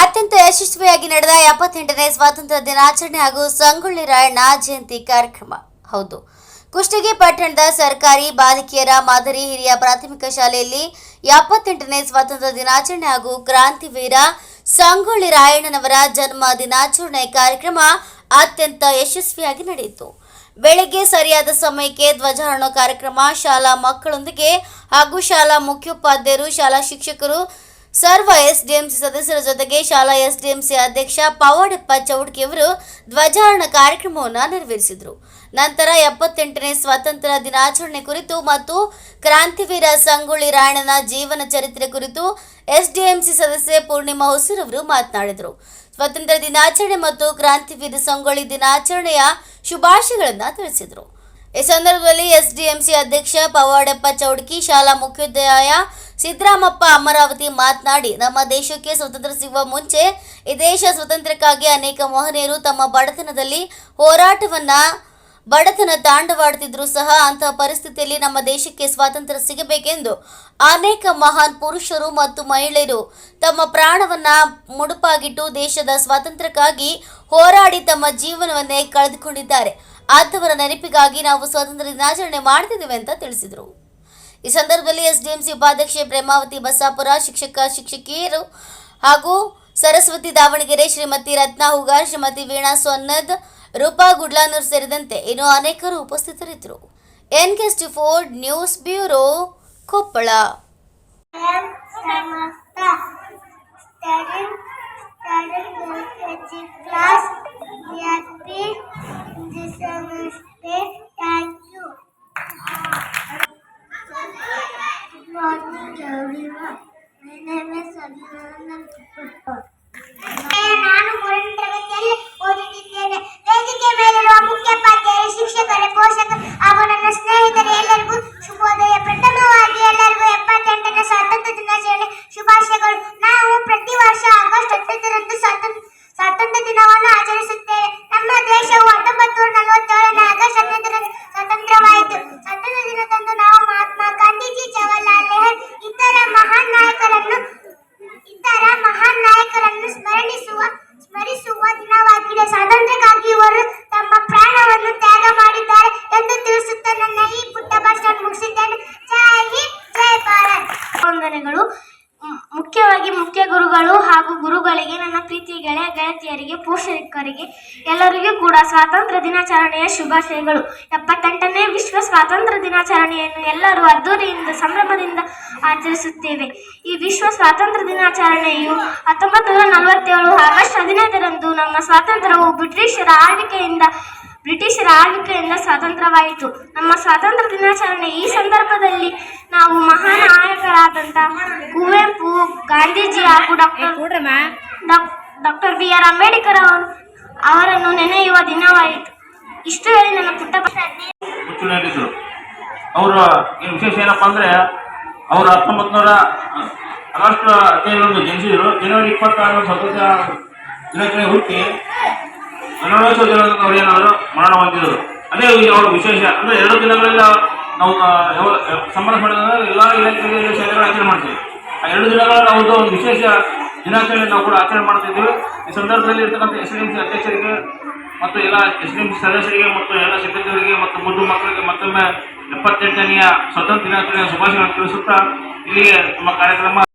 ಅತ್ಯಂತ ಯಶಸ್ವಿಯಾಗಿ ನಡೆದ ಎಪ್ಪತ್ತೆಂಟನೇ ಸ್ವಾತಂತ್ರ್ಯ ದಿನಾಚರಣೆ ಹಾಗೂ ಸಂಗೊಳ್ಳಿ ರಾಯಣ್ಣ ಜಯಂತಿ ಕಾರ್ಯಕ್ರಮ. ಹೌದು. ಕುಷ್ಟಗಿ ಪಟ್ಟಣದ ಸರ್ಕಾರಿ ಬಾಲಕಿಯರ ಮಾದರಿ ಹಿರಿಯ ಪ್ರಾಥಮಿಕ ಶಾಲೆಯಲ್ಲಿ ಎಪ್ಪತ್ತೆಂಟನೇ ಸ್ವಾತಂತ್ರ್ಯ ದಿನಾಚರಣೆ ಹಾಗೂ ಕ್ರಾಂತಿವೀರ ಸಂಗೊಳ್ಳಿ ರಾಯಣ್ಣನವರ ಜನ್ಮ ದಿನಾಚರಣೆ ಕಾರ್ಯಕ್ರಮ ಅತ್ಯಂತ ಯಶಸ್ವಿಯಾಗಿ ನಡೆಯಿತು. ಬೆಳಗ್ಗೆ ಸರಿಯಾದ ಸಮಯಕ್ಕೆ ಧ್ವಜಾರೋಹಣ ಕಾರ್ಯಕ್ರಮ ಶಾಲಾ ಮಕ್ಕಳೊಂದಿಗೆ ಹಾಗೂ ಶಾಲಾ ಮುಖ್ಯೋಪಾಧ್ಯಾಯರು, ಶಾಲಾ ಶಿಕ್ಷಕರು ಸರ್ವ ಎಸ್ಡಿಎಂಸಿ ಸದಸ್ಯರ ಜೊತೆಗೆ ಶಾಲಾ ಎಸ್ಡಿಎಂಸಿ ಅಧ್ಯಕ್ಷ ಪವಾಡಪ್ಪ ಚೌಡ್ಕಿಯವರು ಧ್ವಜಾರೋಹಣ ಕಾರ್ಯಕ್ರಮವನ್ನು ನೆರವೇರಿಸಿದರು. ನಂತರ ಎಪ್ಪತ್ತೆಂಟನೇ ಸ್ವಾತಂತ್ರ್ಯ ದಿನಾಚರಣೆ ಕುರಿತು ಮತ್ತು ಕ್ರಾಂತಿವೀರ ಸಂಗೊಳ್ಳಿ ರಾಯಣ್ಣನ ಜೀವನ ಚರಿತ್ರೆ ಕುರಿತು ಎಸ್ಡಿಎಂಸಿ ಸದಸ್ಯೆ ಪೂರ್ಣಿಮಾ ಅವರು ಮಾತನಾಡಿದರು. ಸ್ವಾತಂತ್ರ್ಯ ದಿನಾಚರಣೆ ಮತ್ತು ಕ್ರಾಂತಿವೀರ ಸಂಗೊಳ್ಳಿ ದಿನಾಚರಣೆಯ ಶುಭಾಶಯಗಳನ್ನು ತಿಳಿಸಿದರು. ಈ ಸಂದರ್ಭದಲ್ಲಿ ಎಸ್ಡಿಎಂಸಿ ಅಧ್ಯಕ್ಷ ಪವಾಡಪ್ಪ ಚೌಡ್ಕಿ, ಶಾಲಾ ಮುಖ್ಯೋಪಾಧ್ಯಾಯ ಸಿದ್ದರಾಮಪ್ಪ ಅಮರಾವತಿ ಮಾತನಾಡಿ, ನಮ್ಮ ದೇಶಕ್ಕೆ ಸ್ವತಂತ್ರ ಸಿಗುವ ಮುಂಚೆ ಈ ದೇಶ ಸ್ವತಂತ್ರಕ್ಕಾಗಿ ಅನೇಕ ಮಹನೀಯರು ತಮ್ಮ ಬಡತನದಲ್ಲಿ ಹೋರಾಟವನ್ನ, ಬಡತನ ತಾಂಡವಾಡುತ್ತಿದ್ರೂ ಸಹ ಅಂತಹ ಪರಿಸ್ಥಿತಿಯಲ್ಲಿ ನಮ್ಮ ದೇಶಕ್ಕೆ ಸ್ವಾತಂತ್ರ್ಯ ಸಿಗಬೇಕೆಂದು ಅನೇಕ ಮಹಾನ್ ಪುರುಷರು ಮತ್ತು ಮಹಿಳೆಯರು ತಮ್ಮ ಪ್ರಾಣವನ್ನ ಮುಡುಪಾಗಿಟ್ಟು ದೇಶದ ಸ್ವಾತಂತ್ರ್ಯಕ್ಕಾಗಿ ಹೋರಾಡಿ ತಮ್ಮ ಜೀವನವನ್ನೇ ಕಳೆದುಕೊಂಡಿದ್ದಾರೆ. ಅಂಥವರ ನೆನಪಿಗಾಗಿ ನಾವು ಸ್ವಾತಂತ್ರ್ಯ ದಿನಾಚರಣೆ ಮಾಡ್ತಿದ್ದೇವೆ ಅಂತ ತಿಳಿಸಿದರು. ಈ ಸಂದರ್ಭದಲ್ಲಿ ಎಸ್ಡಿಎಂಸಿ ಉಪಾಧ್ಯಕ್ಷೆ ಪ್ರೇಮಾವತಿ ಬಸಾಪುರ, ಶಿಕ್ಷಕ, ಶಿಕ್ಷಕಿಯರು ಹಾಗೂ ಸರಸ್ವತಿ ದಾವಣಗೆರೆ, ಶ್ರೀಮತಿ ರತ್ನಾ ಹುಗಾರ್ ಶ್ರೀಮತಿ ವೀಣಾ ಸೊನ್ನದ್, ರೂಪಾ ಗುಡ್ಲಾನೂರ್ ಸೇರಿದಂತೆ ಇನ್ನು ಅನೇಕರು ಉಪಸ್ಥಿತರಿದ್ದರು. N K Ford news bureau Koppal. morning, everyone. My name is Abhinandan Kupur. ನಾನು ಮೂರನೇ ತರಗತಿಯಲ್ಲಿ ಓದುತ್ತಿದ್ದೇನೆ ವೇದಿಕೆ ಮೇಲಿರುವ ಮುಖ್ಯೋಪಾಧ್ಯಾಯರು ಗುರುಗಳು ಹಾಗೂ ಗುರುಗಳಿಗೆ, ನನ್ನ ಪ್ರೀತಿ ಗೆಳೆಯ ಗೆಳತಿಯರಿಗೆ, ಪೋಷಕರಿಗೆ ಎಲ್ಲರಿಗೂ ಕೂಡ ಸ್ವಾತಂತ್ರ್ಯ ದಿನಾಚರಣೆಯ ಶುಭಾಶಯಗಳು. ಎಪ್ಪತ್ತೆಂಟನೇ ವಿಶ್ವ ಸ್ವಾತಂತ್ರ್ಯ ದಿನಾಚರಣೆಯನ್ನು ಎಲ್ಲರೂ ಅದ್ದೂರಿಯಿಂದ, ಸಂಭ್ರಮದಿಂದ ಆಚರಿಸುತ್ತೇವೆ. ಈ ವಿಶ್ವ ಸ್ವಾತಂತ್ರ್ಯ ದಿನಾಚರಣೆಯು ಹತ್ತೊಂಬತ್ತು ನೂರ ನಲವತ್ತೇಳು ಆಗಸ್ಟ್ ಹದಿನೈದರಂದು ನಮ್ಮ ಸ್ವಾತಂತ್ರ್ಯವು ಬ್ರಿಟಿಷರ ಆಳ್ವಿಕೆಯಿಂದ ಬ್ರಿಟಿಷರ ಆಳ್ವಿಕೆಯಿಂದ ಸ್ವಾತಂತ್ರ್ಯವಾಯಿತು ನಮ್ಮ ಸ್ವಾತಂತ್ರ್ಯ ದಿನಾಚರಣೆ ಈ ಸಂದರ್ಭದಲ್ಲಿ ನಾವು ಮಹಾನ್ ನಾಯಕರಾದಂಥ ಕುವೆಂಪು ಗಾಂಧೀಜಿ ಹಾಗೂ doctor doctor B R Ambedkar ಅವರು ಅವರನ್ನು ನೆನೆಯುವ ದಿನವಾಯಿತು. ಇಷ್ಟು ಹೇಳಿ ನನ್ನ ಪುಟ್ಟ ಅವರ ವಿಶೇಷ ಏನಪ್ಪ ಅಂದರೆ ಅವರು ಹತ್ತೊಂಬತ್ತು ನೂರ ಆಗಸ್ಟ್ ಹದಿನೈದರಂದು ಜನಿಸಿದರು. ಜನವರಿ ಇಪ್ಪತ್ತಾರು ಸ್ವತಂತ್ರ ದಿನಾಚರಣೆ ಹುಟ್ಟಿ ಹನ್ನೆರಡು ದಿನಗಳನ್ನು ಅವರು ಏನಾದರೂ ಮರಣ ಹೊಂದಿದರು. ಅದೇ ಅವರ ವಿಶೇಷ. ಅಂದರೆ ಎರಡು ದಿನಗಳೆಲ್ಲ ನಾವು ಸಂಬಂಧ ಸಂಬಂಧಪಟ್ಟಿದ ಎಲ್ಲ ಇಲಾಖೆಗೆ ಶಾಲೆಗಳು ಆಚರಣೆ ಮಾಡ್ತೀವಿ. ಆ ಎರಡು ದಿನಗಳ ಅವ್ರದ್ದು ಒಂದು ವಿಶೇಷ ದಿನಾಚರಣೆ ನಾವು ಕೂಡ ಆಚರಣೆ ಮಾಡ್ತಿದ್ದೀವಿ. ಈ ಸಂದರ್ಭದಲ್ಲಿ ಇರ್ತಕ್ಕಂಥ ಎಸ್ ಡಿ ಎಂ ಸಿ ಅಧ್ಯಕ್ಷರಿಗೆ ಮತ್ತು ಎಲ್ಲ ಎಸ್ ಎಂ ಸಿ ಸದಸ್ಯರಿಗೆ ಮತ್ತು ಎಲ್ಲ ಸಿಬ್ಬಂದಿಗಳಿಗೆ ಮತ್ತು ಮುದ್ದು ಮಕ್ಕಳಿಗೆ ಮತ್ತೊಮ್ಮೆ ಎಪ್ಪತ್ತೆಂಟನೆಯ ಸ್ವತಂತ್ರ ದಿನಾಚರಣೆಯ ಶುಭಾಶಯಗಳನ್ನು ತಿಳಿಸುತ್ತಾ ಇಲ್ಲಿಗೆ ನಮ್ಮ ಕಾರ್ಯಕ್ರಮ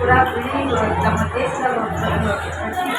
ಕೂಡ ಬಿಳಿ ತಮ್ಮ ದೇಶದ